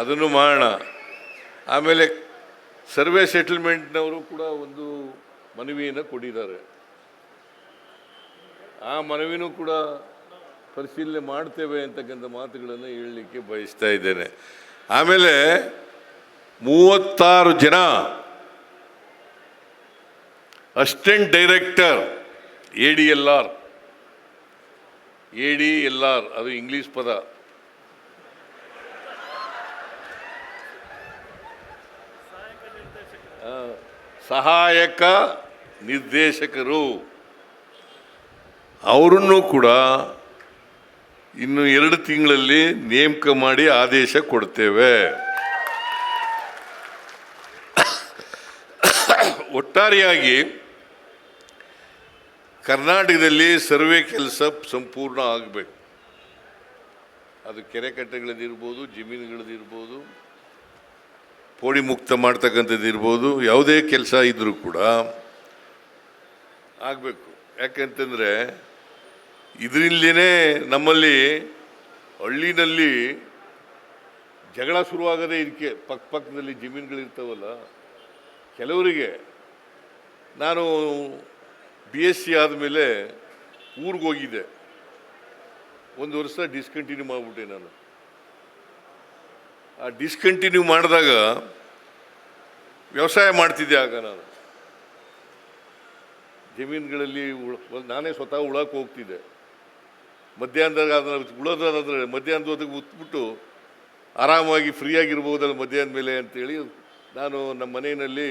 ಅದನ್ನು ಮಾಡೋಣ ಆಮೇಲೆ ಸರ್ವೆ ಸೆಟಲ್ಮೆಂಟ್ನವರು ಕೂಡ ಒಂದು ಮನವಿಯನ್ನು ಕೊಟ್ಟಿದ್ದಾರೆ. ಆ ಮನವಿನೂ ಕೂಡ ಪರಿಶೀಲನೆ ಮಾಡ್ತೇವೆ ಅಂತಕ್ಕಂಥ ಮಾತುಗಳನ್ನು ಹೇಳಲಿಕ್ಕೆ ಬಯಸ್ತಾ ಇದ್ದೇನೆ. ಆಮೇಲೆ ಮೂವತ್ತಾರು ಜನ assistant director, A D L R. A D L R, ಅದು ಇಂಗ್ಲೀಷ್ ಪದ ಆ, ಸಹಾಯಕ ನಿರ್ದೇಶಕರು. ಅವರನ್ನು ಕೂಡ ಇನ್ನು ಎರಡು ತಿಂಗಳಲ್ಲಿ ನೇಮಕ ಮಾಡಿ ಆದೇಶ ಕೊಡ್ತೇವೆ. ಒಟ್ಟಾರೆಯಾಗಿ ಕರ್ನಾಟಕದಲ್ಲಿ ಸರ್ವೆ ಕೆಲಸ ಸಂಪೂರ್ಣ ಆಗಬೇಕು. ಅದು ಕೆರೆ ಕಟ್ಟೆಗಳದಿರ್ಬೋದು ಜಮೀನುಗಳದಿರ್ಬೋದು ಪೋಡಿ ಮುಕ್ತ ಮಾಡ್ತಕ್ಕಂಥದ್ದು ಇರ್ಬೋದು, ಯಾವುದೇ ಕೆಲಸ ಇದ್ದರೂ ಕೂಡ ಆಗಬೇಕು. ಯಾಕಂತಂದರೆ, ಇದರಿಂದಲೇ ನಮ್ಮಲ್ಲಿ ಹಳ್ಳಿನಲ್ಲಿ ಜಗಳ ಶುರುವಾಗದೇ ಇದಕ್ಕೆ ಪಕ್ಕ ಪಕ್ಕದಲ್ಲಿ ಜಮೀನುಗಳಿರ್ತಾವಲ್ಲ, ಕೆಲವರಿಗೆ ನಾನು ಬಿ ಎಸ್ ಸಿ ಆದಮೇಲೆ ಊರಿಗೆ ಹೋಗಿದ್ದೆ. ಒಂದು ವರ್ಷ ಡಿಸ್ಕಂಟಿನ್ಯೂ ಮಾಡಿಬಿಟ್ಟೆ ನಾನು. ಆ ಡಿಸ್ಕಂಟಿನ್ಯೂ ಮಾಡಿದಾಗ ವ್ಯವಸಾಯ ಮಾಡ್ತಿದ್ದೆ ಆಗ ನಾನು. ಜಮೀನುಗಳಲ್ಲಿ ಉಳ ನಾನೇ ಸ್ವತಃ ಉಳಕ್ಕೆ ಹೋಗ್ತಿದ್ದೆ. ಮಧ್ಯಾಹ್ನದಾಗ ಅದನ್ನ ಉಳೋದಾದ್ರೆ ಮಧ್ಯಾಹ್ನದ ಹೊತ್ತಿಗೆ ಉತ್ಬಿಟ್ಟು ಆರಾಮಾಗಿ ಫ್ರೀಯಾಗಿರ್ಬೋದಲ್ಲ ಮಧ್ಯಾಹ್ನ ಮೇಲೆ ಅಂತೇಳಿ ನಾನು ನಮ್ಮ ಮನೆಯಲ್ಲಿ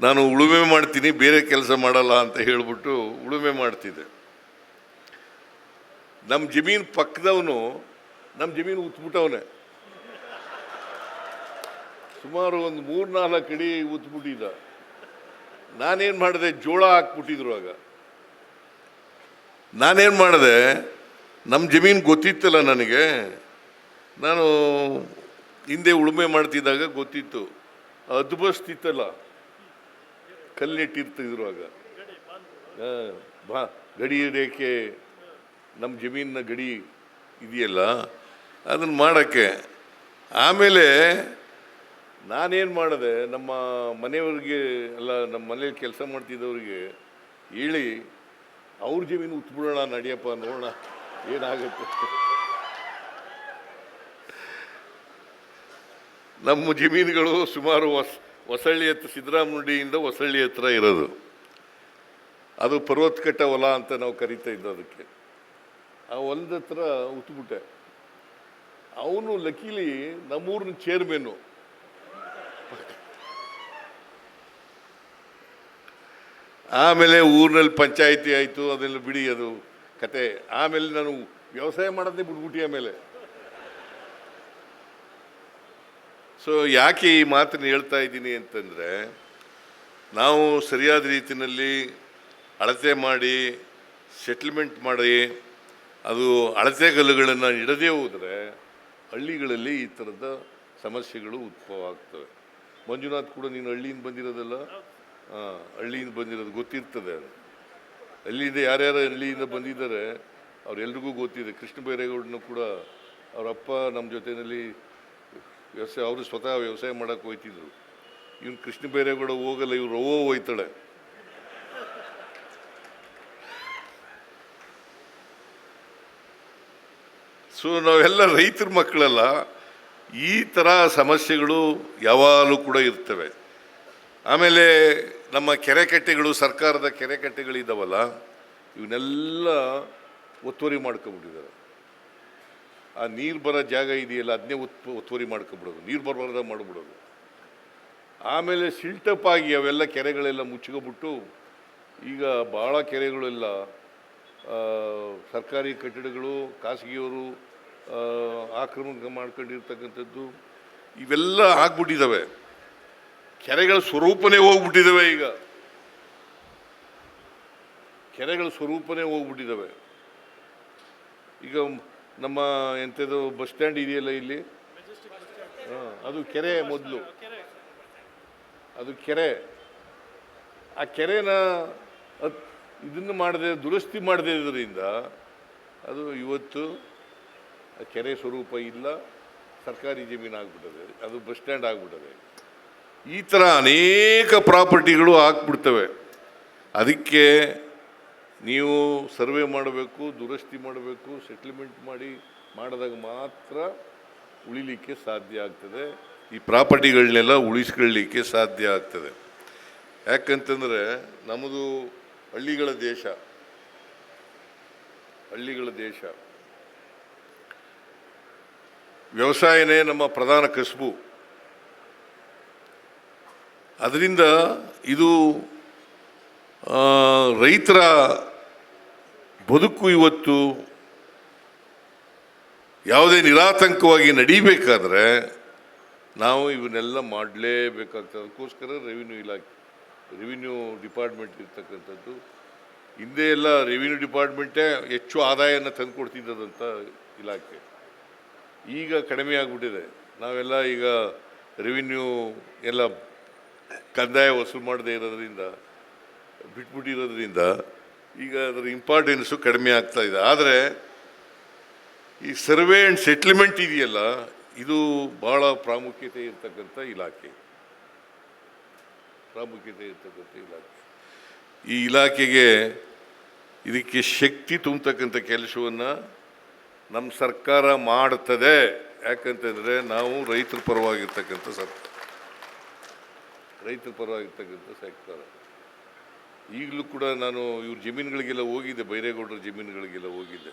ನಾನು ಉಳುಮೆ ಮಾಡ್ತೀನಿ, ಬೇರೆ ಕೆಲಸ ಮಾಡಲ್ಲ ಅಂತ ಹೇಳಿಬಿಟ್ಟು ಉಳುಮೆ ಮಾಡ್ತಿದ್ದೆ. ನಮ್ಮ ಜಮೀನು ಪಕ್ಕದವನು ನಮ್ಮ ಜಮೀನು ಉತ್ಬಿಟ್ಟವನೆ. ಸುಮಾರು ಒಂದು ಮೂರು ನಾಲ್ಕು ಅಡಿ ಉತ್ಬಿಟ್ಟಿದ್ದ. ನಾನೇನು ಮಾಡಿದೆ? ಜೋಳ ಹಾಕ್ಬಿಟ್ಟಿದ್ರು ಆಗ. ನಾನೇನು ಮಾಡಿದೆ? ನಮ್ಮ ಜಮೀನು ಗೊತ್ತಿತ್ತಲ್ಲ ನನಗೆ. ನಾನು ಹಿಂದೆ ಉಳುಮೆ ಮಾಡ್ತಿದ್ದಾಗ ಗೊತ್ತಿತ್ತು. ಅದ್ಭಸ್ತಿತ್ತಲ್ಲ ಕಲ್ಲಿಟ್ಟಿರ್ತಿದ್ರು ಆಗ. ಬಾ, ಗಡಿ ರೇಖೆ ನಮ್ಮ ಜಮೀನಿನ ಗಡಿ ಇದೆಯಲ್ಲ? ಅದನ್ನು ಮಾಡೋಕ್ಕೆ. ಆಮೇಲೆ ನಾನೇನು ಮಾಡಿದೆ ನಮ್ಮ ಮನೆಯವ್ರಿಗೆ ಅಲ್ಲ, ನಮ್ಮ ಮನೇಲಿ ಕೆಲಸ ಮಾಡ್ತಿದ್ದವ್ರಿಗೆ ಹೇಳಿ, ಅವ್ರ ಜಮೀನು ಉತ್ಬಿಡೋಣ ನಡಿಯಪ್ಪ ನೋಡೋಣ, ಏನಾಗುತ್ತೆ? ನಮ್ಮ ಜಮೀನುಗಳು ಸುಮಾರು ಹೊಸ, ಹೊಸಳ್ಳಿ ಹತ್ರ, ಸಿದ್ದರಾಮುಂಡಿಯಿಂದ ಹೊಸಳ್ಳಿ ಹತ್ರ ಇರೋದು. ಅದು ಪರ್ವತಕಟ್ಟ ಹೊಲ ಅಂತ ನಾವು ಕರಿತಾ ಇದ್ದೋ ಅದಕ್ಕೆ. ಆ ಹೊಲದ ಹತ್ರ ಉತ್ಬಿಟ್ಟೆ. ಅವನು ಲಕೀಲಿ ನಮ್ಮೂರಿನ ಚೇರ್ಮನ್ನು ಆಮೇಲೆ ಊರಿನಲ್ಲಿ ಪಂಚಾಯಿತಿ ಆಯಿತು ಅದೆಲ್ಲ ಬಿಡಿ ಅದು ಕತೆ. ಆಮೇಲೆ ನಾನು ವ್ಯವಸಾಯ ಮಾಡೋದೇ ಬಿಟ್ಬಿಟ್ಟು ಆಮೇಲೆ. ಸೊ ಯಾಕೆ ಈ ಮಾತನ್ನು ಹೇಳ್ತಾ ಇದ್ದೀನಿ ಅಂತಂದರೆ, ನಾವು ಸರಿಯಾದ ರೀತಿಯಲ್ಲಿ ಅಳತೆ ಮಾಡಿ ಸೆಟ್ಲ್ಮೆಂಟ್ ಮಾಡಿ, ಅದು ಅಳತೆಗಲ್ಲುಗಳನ್ನು ಇಡದೇ ಹೋದರೆ ಹಳ್ಳಿಗಳಲ್ಲಿ ಈ ಥರದ ಸಮಸ್ಯೆಗಳು ಉದ್ಭವ ಆಗ್ತವೆ. ಮಂಜುನಾಥ್ ಕೂಡ ನೀನು ಹಳ್ಳಿಯಿಂದ ಬಂದಿರೋದಲ್ಲ? ಹಳ್ಳಿಯಿಂದ ಬಂದಿರೋದು ಗೊತ್ತಿರ್ತದೆ ಅದು. ಹಳ್ಳಿಯಿಂದ ಯಾರ್ಯಾರು ಹಳ್ಳಿಯಿಂದ ಬಂದಿದ್ದಾರೆ, ಅವರೆಲ್ರಿಗೂ ಗೊತ್ತಿದೆ. ಕೃಷ್ಣ ಬೈರೇಗೌಡನು ಕೂಡ ಅವ್ರ ಅಪ್ಪ ನಮ್ಮ ಜೊತೆಯಲ್ಲಿ ವ್ಯವಸಾಯ, ಅವರು ಸ್ವತಃ ವ್ಯವಸಾಯ ಮಾಡೋಕೆ ಹೋಯ್ತಿದ್ರು. ಇವ್ನು ಕೃಷ್ಣ ಬೈರೇಗೌಡ ಹೋಗಲ್ಲ, ಇವ್ರು ರವೋ ಹೋಯ್ತಾಳೆ. ಸೊ ನಾವೆಲ್ಲ ರೈತರ ಮಕ್ಕಳೆಲ್ಲ, ಈ ಥರ ಸಮಸ್ಯೆಗಳು ಯಾವಾಗಲೂ ಕೂಡ ಇರ್ತವೆ. ಆಮೇಲೆ ನಮ್ಮ ಕೆರೆ ಕಟ್ಟೆಗಳು ಸರ್ಕಾರದ ಕೆರೆ ಕಟ್ಟೆಗಳಿದ್ದಾವಲ್ಲ ಇವನ್ನೆಲ್ಲ ಒತ್ತುವರಿ ಮಾಡ್ಕೊಂಬಿಟ್ಟಿದ್ದಾರೆ ಆ ನೀರು ಬರೋ ಜಾಗ ಇದೆಯಲ್ಲ ಅದನ್ನೇ ಒತ್ತು ಒತ್ತುವರಿ ಮಾಡ್ಕೊಂಬಿಡೋದು ನೀರು ಬರಬಾರ್ದ ಮಾಡಿಬಿಡೋದು. ಆಮೇಲೆ ಸಿಲ್ಟಪ್ ಆಗಿ ಅವೆಲ್ಲ ಕೆರೆಗಳೆಲ್ಲ ಮುಚ್ಚಿಕೊಬಿಟ್ಟು, ಈಗ ಭಾಳ ಕೆರೆಗಳೆಲ್ಲ ಸರ್ಕಾರಿ ಕಟ್ಟಡಗಳು, ಖಾಸಗಿಯವರು ಆಕ್ರಮಣ ಮಾಡ್ಕೊಂಡಿರ್ತಕ್ಕಂಥದ್ದು, ಇವೆಲ್ಲ ಆಗ್ಬಿಟ್ಟಿದ್ದಾವೆ ಕೆರೆಗಳ ಸ್ವರೂಪನೇ ಹೋಗ್ಬಿಟ್ಟಿದ್ದಾವೆ ಈಗ. ಕೆರೆಗಳ ಸ್ವರೂಪನೇ ಹೋಗ್ಬಿಟ್ಟಿದ್ದಾವೆ ಈಗ ನಮ್ಮ ಎಂಥದ್ದು ಬಸ್ ಸ್ಟ್ಯಾಂಡ್ ಇದೆಯಲ್ಲ ಇಲ್ಲಿ? ಅದು ಕೆರೆ ಮೊದಲು. ಅದು ಕೆರೆ. ಆ ಕೆರೆನ ಇದನ್ನು ಮಾಡದೆ, ದುರಸ್ತಿ ಮಾಡದೇ ಇರೋದ್ರಿಂದ ಅದು ಇವತ್ತು ಆ ಕೆರೆ ಸ್ವರೂಪ ಇಲ್ಲ. ಸರ್ಕಾರಿ ಜಮೀನು ಆಗ್ಬಿಟ್ಟದೆ ಅದು ಬಸ್ ಸ್ಟ್ಯಾಂಡ್ ಆಗ್ಬಿಟ್ಟದೆ. ಈ ಥರ ಅನೇಕ ಪ್ರಾಪರ್ಟಿಗಳು ಆಗ್ಬಿಡ್ತವೆ. ಅದಕ್ಕೆ ನೀವು ಸರ್ವೆ ಮಾಡಬೇಕು, ದುರಸ್ತಿ ಮಾಡಬೇಕು, ಸೆಟ್ಲ್ಮೆಂಟ್ ಮಾಡಿ, ಮಾಡಿದಾಗ ಮಾತ್ರ ಉಳಿಲಿಕ್ಕೆ ಸಾಧ್ಯ ಆಗ್ತದೆ. ಈ ಪ್ರಾಪರ್ಟಿಗಳನ್ನೆಲ್ಲ ಉಳಿಸ್ಕೊಳ್ಳಲಿಕ್ಕೆ ಸಾಧ್ಯ ಆಗ್ತದೆ. ಯಾಕಂತಂದರೆ ನಮ್ಮದು ಹಳ್ಳಿಗಳ ದೇಶ. ಹಳ್ಳಿಗಳ ದೇಶ. ವ್ಯವಸಾಯನೇ ನಮ್ಮ ಪ್ರಧಾನ ಕಸುಬು. ಅದರಿಂದ ಇದು ರೈತರ ಬದುಕು ಇವತ್ತು ಯಾವುದೇ ನಿರಾತಂಕವಾಗಿ ನಡೀಬೇಕಾದ್ರೆ ನಾವು ಇವನ್ನೆಲ್ಲ ಮಾಡಲೇಬೇಕಾಗ್ತದೆ. ಅದಕ್ಕೋಸ್ಕರ ರೆವಿನ್ಯೂ ಇಲಾಖೆ ರೆವಿನ್ಯೂ ಡಿಪಾರ್ಟ್ಮೆಂಟ್ ಇರ್ತಕ್ಕಂಥದ್ದು, ಹಿಂದೆ ಎಲ್ಲ ರೆವಿನ್ಯೂ ಡಿಪಾರ್ಟ್ಮೆಂಟೇ ಹೆಚ್ಚು ಆದಾಯನ ತಂದುಕೊಡ್ತಿದ್ದದಂಥ ಇಲಾಖೆ. ಈಗ ಕಡಿಮೆ ಆಗಿಬಿಟ್ಟಿದೆ. ನಾವೆಲ್ಲ ಈಗ ರೆವಿನ್ಯೂ ಎಲ್ಲ ಕಂದಾಯ ವಸೂಲು ಮಾಡದೇ ಇರೋದ್ರಿಂದ, ಬಿಟ್ಬಿಟ್ಟಿರೋದ್ರಿಂದ ಈಗ ಅದರ ಇಂಪಾರ್ಟೆನ್ಸು ಕಡಿಮೆ ಆಗ್ತಾ ಇದೆ. ಆದರೆ ಈ ಸರ್ವೆ ಆ್ಯಂಡ್ ಸೆಟ್ಲ್ಮೆಂಟ್ ಇದೆಯಲ್ಲ, ಇದು ಭಾಳ ಪ್ರಾಮುಖ್ಯತೆ ಇರ್ತಕ್ಕಂಥ ಇಲಾಖೆ. ಪ್ರಾಮುಖ್ಯತೆ ಇರ್ತಕ್ಕಂಥ ಇಲಾಖೆ. ಈ ಇಲಾಖೆಗೆ ಇದಕ್ಕೆ ಶಕ್ತಿ ತುಂಬತಕ್ಕಂಥ ಕೆಲಸವನ್ನು ನಮ್ಮ ಸರ್ಕಾರ ಮಾಡ್ತದೆ. ಯಾಕಂತಂದರೆ ನಾವು ರೈತರ ಪರವಾಗಿರ್ತಕ್ಕಂಥ ಸರ್ಕಾರ. ರೈತರ ಪರವಾಗಿರ್ತಕ್ಕಂಥ ಸೆಕ್ಟರ್ ಈಗಲೂ ಕೂಡ ನಾನು ಇವ್ರ ಜಮೀನುಗಳಿಗೆಲ್ಲ ಹೋಗಿದ್ದೆ, ಬೈರೇಗೌಡರ ಜಮೀನುಗಳಿಗೆಲ್ಲ ಹೋಗಿದ್ದೆ.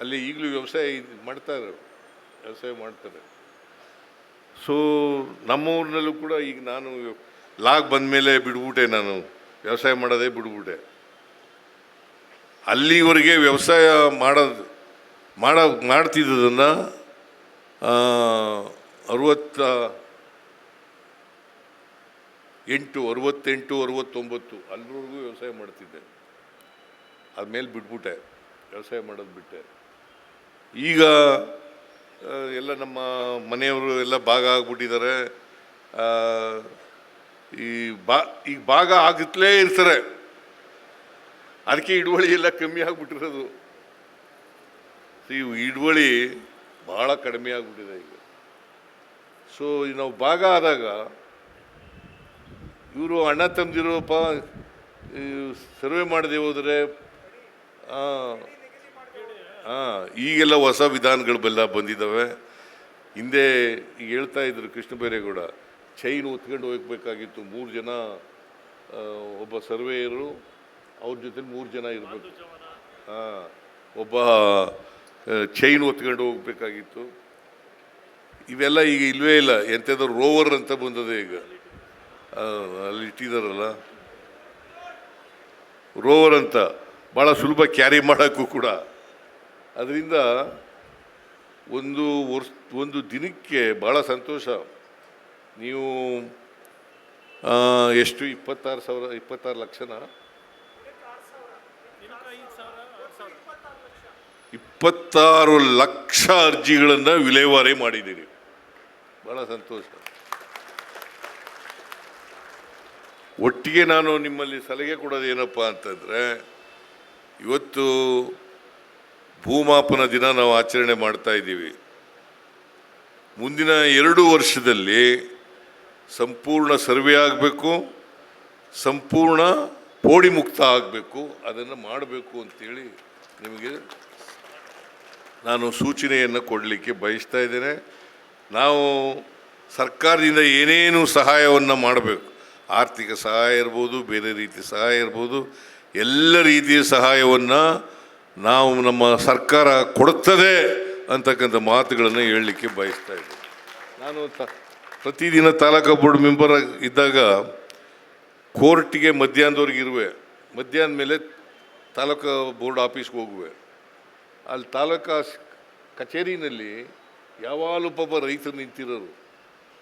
ಅಲ್ಲಿ ಈಗಲೂ ವ್ಯವಸಾಯ ಮಾಡ್ತಾರೆ ವ್ಯವಸಾಯ ಮಾಡ್ತಾರೆ. ಸೊ ನಮ್ಮ ಊರಿನಲ್ಲೂ ಕೂಡ ಈಗ ನಾನು ಲಾಗ್ ಬಂದ ಮೇಲೆ ಬಿಡ್ಬಿಟ್ಟೆ ನಾನು, ವ್ಯವಸಾಯ ಮಾಡೋದೇ ಬಿಡ್ಬಿಟ್ಟೆ. ಅಲ್ಲಿವರೆಗೆ ವ್ಯವಸಾಯ ಮಾಡೋದು, ಮಾಡೋ, ಮಾಡ್ತಿದ್ದದನ್ನು ಅರುವತ್ತ ಎಂಟು, ಅರವತ್ತೆಂಟು, ಅರವತ್ತೊಂಬತ್ತು ಅಲ್ಲಿವರೆಗೂ ವ್ಯವಸಾಯ ಮಾಡ್ತಿದ್ದೆ. ಆದಮೇಲೆ ಬಿಟ್ಬಿಟ್ಟೆ. ವ್ಯವಸಾಯ ಮಾಡೋದು ಬಿಟ್ಟೆ. ಈಗ ಎಲ್ಲ ನಮ್ಮ ಮನೆಯವರು ಎಲ್ಲ ಭಾಗ ಆಗ್ಬಿಟ್ಟಿದ್ದಾರೆ ಈ ಬಾ, ಈಗ ಭಾಗ ಆಗುತ್ತಲೇ ಇರ್ತಾರೆ. ಅದಕ್ಕೆ ಹಿಡುವಳಿ ಎಲ್ಲ ಕಮ್ಮಿ ಆಗ್ಬಿಟ್ಟಿರೋದು. ಈ ಹಿಡುವಳಿ ಭಾಳ ಕಡಿಮೆ ಆಗ್ಬಿಟ್ಟಿದೆ ಈಗ. ಸೊ ನಾವು ಭಾಗ ಆದಾಗ ಇವರು ಅಣ್ಣ ತಮ್ಮದಿರೋಪ್ಪ ಸರ್ವೆ ಮಾಡದೆ ಹೋದರೆ ಹಾಂ ಈಗೆಲ್ಲ ಹೊಸ ವಿಧಾನಗಳೆಲ್ಲ ಬಂದಿದ್ದಾವೆ. ಹಿಂದೆ ಈಗ ಹೇಳ್ತಾ ಇದ್ರು ಕೃಷ್ಣ ಬೈರೇಗೌಡ ಚೈನ್ ಹೊತ್ಕೊಂಡು ಹೋಗ್ಬೇಕಾಗಿತ್ತು, ಮೂರು ಜನ ಒಬ್ಬ ಸರ್ವೇಯರು, ಅವ್ರ ಜೊತೆ ಮೂರು ಜನ ಇರಬೇಕು. ಹಾಂ ಒಬ್ಬ ಚೈನ್ ಹೊತ್ಕೊಂಡು ಹೋಗ್ಬೇಕಾಗಿತ್ತು. ಇವೆಲ್ಲ ಈಗ ಇಲ್ವೇ ಇಲ್ಲ ಎಂಥದ್ದು ರೋವರ್ ಅಂತ ಬಂದದೆ ಈಗ. ಅಲ್ಲಿ ಇಟ್ಟಿದಾರಲ್ಲ. ರೋವರ್ ಅಂತ ಭಾಳ ಸುಲಭ ಕ್ಯಾರಿ ಮಾಡೋಕ್ಕೂ ಕೂಡ. ಅದರಿಂದ ಒಂದು ವರ್ಷ, ಒಂದು ದಿನಕ್ಕೆ ಭಾಳ ಸಂತೋಷ. ನೀವು ಎಷ್ಟು? ಇಪ್ಪತ್ತಾರು ಸಾವಿರ, ಇಪ್ಪತ್ತಾರು ಲಕ್ಷನ? ಇಪ್ಪತ್ತಾರು ಲಕ್ಷ ಅರ್ಜಿಗಳನ್ನು ವಿಲೇವಾರಿ ಮಾಡಿದ್ದೀರಿ. ಭಾಳ ಸಂತೋಷ. ಒಟ್ಟಿಗೆ ನಾನು ನಿಮ್ಮಲ್ಲಿ ಸಲಹೆ ಕೊಡೋದು ಏನಪ್ಪ ಅಂತಂದರೆ, ಇವತ್ತು ಭೂಮಾಪನ ದಿನ ನಾವು ಆಚರಣೆ ಮಾಡ್ತಾ ಇದ್ದೀವಿ. ಮುಂದಿನ ಎರಡು ವರ್ಷದಲ್ಲಿ ಸಂಪೂರ್ಣ ಸರ್ವೆ ಆಗಬೇಕು, ಸಂಪೂರ್ಣ ಪೋಡಿ ಮುಕ್ತ ಆಗಬೇಕು, ಅದನ್ನು ಮಾಡಬೇಕು ಅಂತೇಳಿ ನಿಮಗೆ ನಾನು ಸೂಚನೆಯನ್ನು ಕೊಡಲಿಕ್ಕೆ ಬಯಸ್ತಾ ಇದ್ದೇನೆ. ನಾವು ಸರ್ಕಾರದಿಂದ ಏನೇನು ಸಹಾಯವನ್ನು ಮಾಡಬೇಕು ಆರ್ಥಿಕ ಸಹಾಯ ಇರ್ಬೋದು, ಬೇರೆ ರೀತಿ ಸಹಾಯ ಇರ್ಬೋದು, ಎಲ್ಲ ರೀತಿಯ ಸಹಾಯವನ್ನು ನಾವು ನಮ್ಮ ಸರ್ಕಾರ ಕೊಡುತ್ತದೆ ಅಂತಕ್ಕಂಥ ಮಾತುಗಳನ್ನು ಹೇಳಲಿಕ್ಕೆ ಬಯಸ್ತಾ ಇದ್ದೀನಿ. ನಾನು ತ, ಪ್ರತಿದಿನ ತಾಲೂಕು ಬೋರ್ಡ್ ಮೆಂಬರ್ ಇದ್ದಾಗ ಕೋರ್ಟಿಗೆ ಮಧ್ಯಾಹ್ನದವರೆಗೆ ಇರುವೆ. ಮಧ್ಯಾಹ್ನ ಮೇಲೆ ತಾಲೂಕು ಬೋರ್ಡ್ ಆಫೀಸ್ಗೆ ಹೋಗುವೆ. ಅಲ್ಲಿ ತಾಲೂಕಾ ಕಚೇರಿನಲ್ಲಿ ಯಾವಾಗಲೂ ಪಾಪ ರೈತರು ನಿಂತಿರೋರು.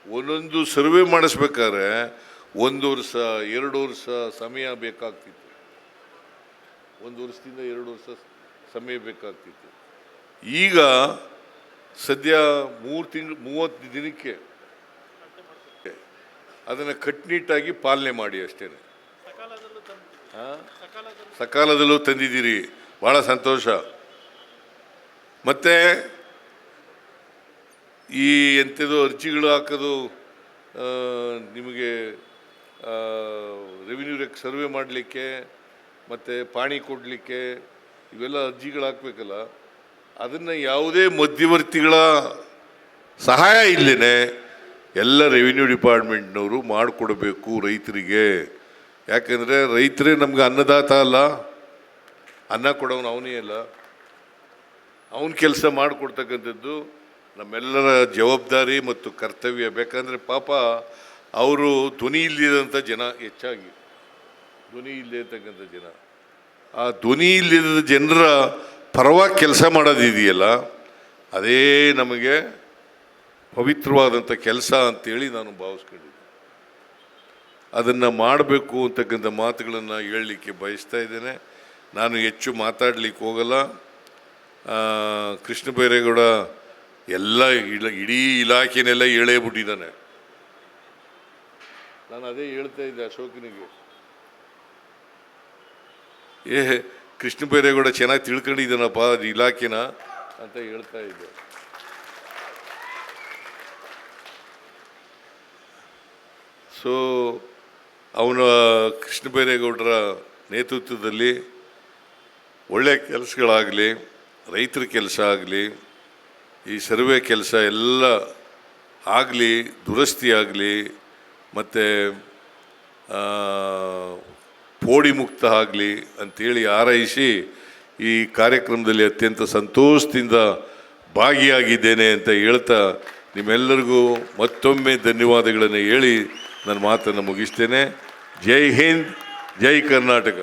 ಒಂದೊಂದು ಸರ್ವೆ ಮಾಡಿಸ್ಬೇಕಾದ್ರೆ ಒಂದು ವರ್ಷ, ಎರಡು ವರ್ಷ ಸಮಯ ಬೇಕಾಗ್ತಿತ್ತು. ಒಂದು ವರ್ಷದಿಂದ ಎರಡು ವರ್ಷ ಸಮಯ ಬೇಕಾಗ್ತಿತ್ತು. ಈಗ ಸದ್ಯ ಮೂರು ತಿಂಗಳು, ಮೂವತ್ತು ದಿನಕ್ಕೆ ಅದನ್ನು ಕಟ್ನಿಟ್ಟಾಗಿ ಪಾಲನೆ ಮಾಡಿ ಅಷ್ಟೇ ಸಕಾಲದಲ್ಲೂ ತಂದಿದ್ದೀರಿ. ಭಾಳ ಸಂತೋಷ. ಮತ್ತು ಈ ಎಂಥದೋ ಅರ್ಜಿಗಳು ಹಾಕೋದು ನಿಮಗೆ ರೆವಿನ್ಯೂ ರೆಕ್ ಸರ್ವೆ ಮಾಡಲಿಕ್ಕೆ, ಮತ್ತು ಪಾಣಿ ಕೊಡಲಿಕ್ಕೆ ಇವೆಲ್ಲ ಅರ್ಜಿಗಳು ಹಾಕಬೇಕಲ್ಲ, ಅದನ್ನು ಯಾವುದೇ ಮಧ್ಯವರ್ತಿಗಳ ಸಹಾಯ ಇಲ್ಲೇ ಎಲ್ಲ ರೆವಿನ್ಯೂ ಡಿಪಾರ್ಟ್ಮೆಂಟ್ನವರು ಮಾಡಿಕೊಡಬೇಕು ರೈತರಿಗೆ. ಯಾಕೆಂದರೆ ರೈತರೇ ನಮ್ಗೆ ಅನ್ನದಾತ ಅಲ್ಲ, ಅನ್ನ ಕೊಡೋನು ಅವನೇ ಅಲ್ಲ. ಅವನ ಕೆಲಸ ಮಾಡಿಕೊಡ್ತಕ್ಕಂಥದ್ದು ನಮ್ಮೆಲ್ಲರ ಜವಾಬ್ದಾರಿ ಮತ್ತು ಕರ್ತವ್ಯ. ಬೇಕಂದರೆ ಪಾಪ ಅವರು ಧ್ವನಿ ಇಲ್ಲದಂಥ ಜನ ಹೆಚ್ಚಾಗಿ. ಧ್ವನಿ ಇಲ್ಲದಂಥ ಜನ. ಆ ಧ್ವನಿ ಇಲ್ಲದ ಜನರ ಪರವಾಗಿ ಕೆಲಸ ಮಾಡೋದಿದೆಯಲ್ಲ, ಅದೇ ನಮಗೆ ಪವಿತ್ರವಾದಂಥ ಕೆಲಸ ಅಂತೇಳಿ ನಾನು ಭಾವಿಸ್ಕೊಂಡಿದ್ದೆ. ಅದನ್ನು ಮಾಡಬೇಕು ಅಂತಕ್ಕಂಥ ಮಾತುಗಳನ್ನು ಹೇಳಲಿಕ್ಕೆ ಬಯಸ್ತಾ ಇದ್ದೇನೆ. ನಾನು ಹೆಚ್ಚು ಮಾತಾಡಲಿಕ್ಕೆ ಹೋಗಲ್ಲ. ಕೃಷ್ಣ ಬೈರೇಗೌಡ ಎಲ್ಲ ಇಲ ಇಡೀ ಇಲಾಖೆನೆಲ್ಲ ಹೇಳೇ ಬಿಟ್ಟಿದ್ದಾನೆ ನಾನು ಅದೇ ಹೇಳ್ತಾ ಇದ್ದೆ ಅಶೋಕನಿಗೆ. ಏ ಕೃಷ್ಣ ಬೈರೇಗೌಡ ಚೆನ್ನಾಗಿ ತಿಳ್ಕೊಂಡಿದ್ದಾನಪ್ಪ ಅದು ಇಲಾಖೆನ? ಅಂತ ಹೇಳ್ತಾ ಇದ್ದೆ. ಸೊ ಅವನ ಕೃಷ್ಣ ಬೈರೇಗೌಡರ ನೇತೃತ್ವದಲ್ಲಿ ಒಳ್ಳೆಯ ಕೆಲಸಗಳಾಗಲಿ ರೈತರ ಕೆಲಸ ಆಗಲಿ ಈ ಸರ್ವೆ ಕೆಲಸ ಎಲ್ಲ ಆಗಲಿ ದುರಸ್ತಿ ಆಗಲಿ ಮತ್ತು ಪೋಡಿ ಮುಕ್ತ ಆಗಲಿ ಅಂತೇಳಿ ಹಾರೈಸಿ ಈ ಕಾರ್ಯಕ್ರಮದಲ್ಲಿ ಅತ್ಯಂತ ಸಂತೋಷದಿಂದ ಭಾಗಿಯಾಗಿದ್ದೇನೆ ಅಂತ ಹೇಳ್ತಾ ನಿಮ್ಮೆಲ್ಲರಿಗೂ ಮತ್ತೊಮ್ಮೆ ಧನ್ಯವಾದಗಳನ್ನು ಹೇಳಿ ನನ್ನ ಮಾತನ್ನು ಮುಗಿಸ್ತೇನೆ. ಜೈ ಹಿಂದ್, ಜೈ ಕರ್ನಾಟಕ.